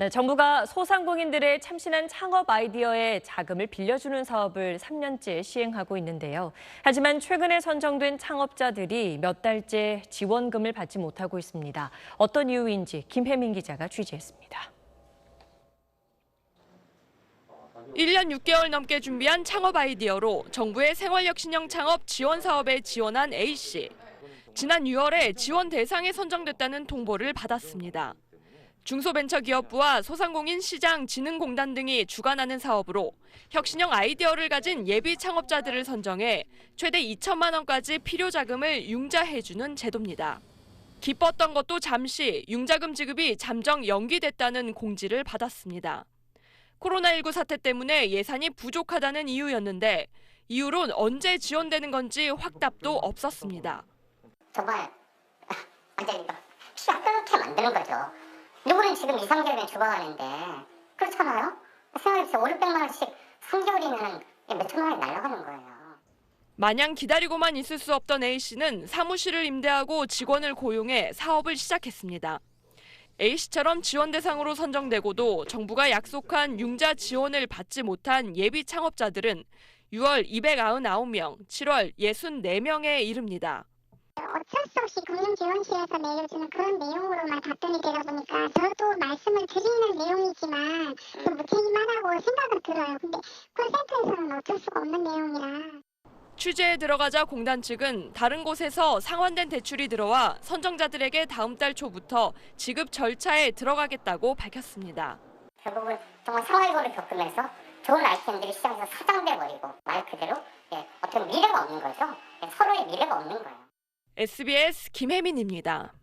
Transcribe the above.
네, 정부가 소상공인들의 참신한 창업 아이디어에 자금을 빌려주는 사업을 3년째 시행하고 있는데요. 하지만 최근에 선정된 창업자들이 몇 달째 지원금을 받지 못하고 있습니다. 어떤 이유인지 김혜민 기자가 취재했습니다. 1년 6개월 넘게 준비한 창업 아이디어로 정부의 생활혁신형 창업 지원 사업에 지원한 A씨. 지난 6월에 지원 대상에 선정됐다는 통보를 받았습니다. 중소벤처기업부와 소상공인 시장 진흥공단 등이 주관하는 사업으로 혁신형 아이디어를 가진 예비 창업자들을 선정해 최대 2천만 원까지 필요 자금을 융자해주는 제도입니다. 기뻤던 것도 잠시 융자금 지급이 잠정 연기됐다는 공지를 받았습니다. 코로나19 사태 때문에 예산이 부족하다는 이유였는데 이후론 언제 지원되는 건지 확답도 없었습니다. 정말 완전히 이거 피가 끓게 만드는 거죠. 지금 2, 3개월에 죽어가는데 그렇잖아요? 생각해보세요. 5, 600만 원씩 3개월이면 몇 천만 원이 날아가는 거예요. 마냥 기다리고만 있을 수 없던 A씨는 사무실을 임대하고 직원을 고용해 사업을 시작했습니다. A씨처럼 지원 대상으로 선정되고도 정부가 약속한 융자 지원을 받지 못한 예비 창업자들은 6월 299명, 7월 64명에 이릅니다. 어쩔 수 없이 금융지원실에서 내려주는 그런 내용으로만 답변이 되다 보니까 저도 말씀을 드리는 내용이지만 좀 무책임하다고 생각은 들어요. 근데 콜센터에서는 어쩔 수가 없는 내용이라. 취재에 들어가자 공단 측은 다른 곳에서 상환된 대출이 들어와 선정자들에게 다음 달 초부터 지급 절차에 들어가겠다고 밝혔습니다. 결국은 정말 상황고를 겪으면서 좋은 아이템들이 시장에서 사장돼 버리고 말 그대로 예, 어떤 미래가 없는 거죠. 예, 서로의 미래가 없는 거예요. SBS 김혜민입니다.